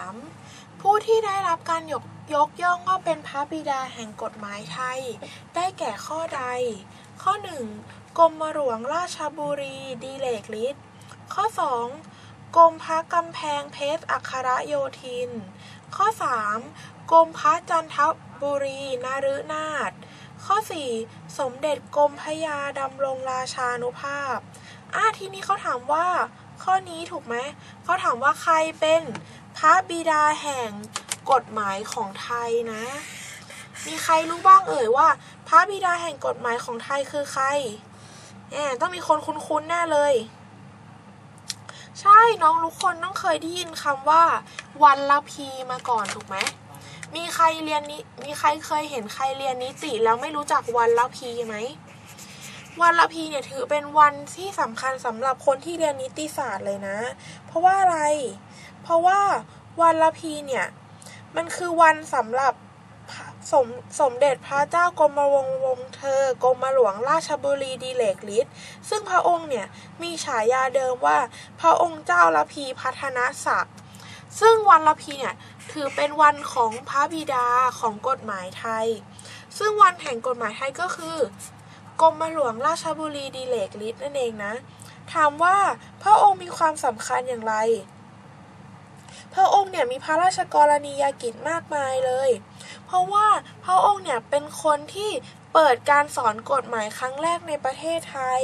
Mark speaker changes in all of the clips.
Speaker 1: 33 ผู้ที่ได้รับการยกยกย่องว่าเป็นพระบิดาแห่งกฎหมายไทย ได้แก่ข้อใด ข้อ 1. กรมหลวงราชบุรีดีเลกฤทธิ์ข้อ 2. กรมพระกำแพงเพชรอัครโยธิน ข้อ 3. กรมพระจันทบุรีนารุนาถข้อ 4. สมเด็จกรมพยาดำรงราชานุภาพ อะทีนี้เขาถามว่า ข้อนี้ถูกไหมเขาถามว่าใครเป็นพระบิดาแห่งกฎหมายของไทยนะ มีใครรู้บ้างเอ่ยว่า พระบิดาแห่งกฎหมายของไทยคือใครแหมต้องมีคนคุ้นๆแน่เลย ใช่น้องทุกคนต้องเคยได้ยินคำว่า วันละพีมาก่อนถูกไหมมีใครเรียนนี้มีใครเคยเห็นใครเรียนนิติแล้วไม่รู้จักวันละพีไหม วันละพีเนี่ยถือเป็นวันที่สำคัญสำหรับคนที่เรียนนิติศาสตร์เลยนะ เพราะว่าอะไร เพราะว่าวันละพีเนี่ยมันคือวันสำหรับสมสมเด็จพระเจ้ากรมวงศ์วงเธอกรมหลวงราชบุรีดีเลกฤทธิ์ซึ่งพระองค์เนี่ยมีฉายาเดิมว่าพระองค์เจ้าละพีพัฒนศักดิ์ซึ่งวันละพีเนี่ยถือเป็นวันของพระบิดาของกฎหมายไทย ซึ่งวันแห่งกฎหมายไทยก็คือ กรมหลวงราชบุรีดีเลกฤทธิ์นั่นเองนะ ถามว่าพระองค์มีความสำคัญอย่างไร พระองค์เนี่ยมีพระราชกรณียกิจมากมายเลย เพราะว่าพระองค์เนี่ยเป็นคนที่เปิดการสอนกฎหมายครั้งแรกในประเทศไทย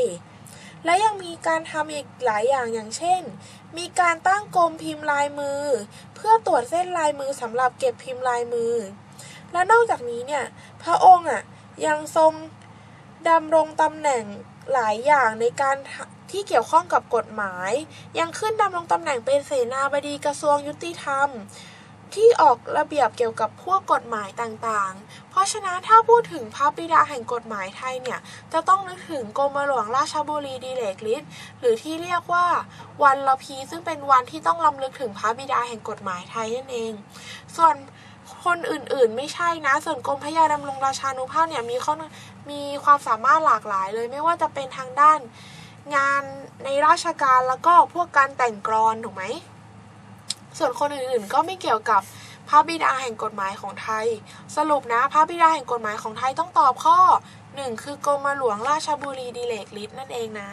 Speaker 1: และยังมีการทำอีกหลายอย่างอย่างเช่น มีการตั้งกรมพิมพ์ลายมือ เพื่อตรวจเส้นลายมือสำหรับเก็บพิมพ์ลายมือ และนอกจากนี้เนี่ย พระองค์อะยังทรง ดำรงตำแหน่งหลายอย่างในการที่เกี่ยวข้องกับกฎหมาย ยังขึ้นดำรงตำแหน่งเป็นเสนาบดีกระทรวงยุติธรรม ที่ออกระเบียบเกี่ยวกับพวกกฎหมายต่างๆ เพราะฉะนั้นถ้าพูดถึงพระบิดาแห่งกฎหมายไทยเนี่ย จะต้องนึกถึงกรมหลวงราชบุรีดีเลกฤทธิ์หรือที่เรียกว่าวันละพีซึ่งเป็นวันที่ต้องลำลึกถึงพระบิดาแห่งกฎหมายไทยนั่นเอง ส่วน คนอื่นๆ ไม่ใช่นะ ส่วนกรมพระยาดำรงราชานุภาพเนี่ยมีข้อมีความสามารถหลากหลายเลย ไม่ว่าจะเป็นทางด้านงานในราชการแล้วก็พวกการแต่งกรอนถูกไหม ส่วนคนอื่นๆ ก็ไม่เกี่ยวกับพระบิดาแห่งกฎหมายของไทย สรุปนะพระบิดาแห่งกฎหมายของไทยต้องตอบข้อ 1 คือกรมหลวงราชบุรีดีเลกฤทธิ์นั่นเองนะ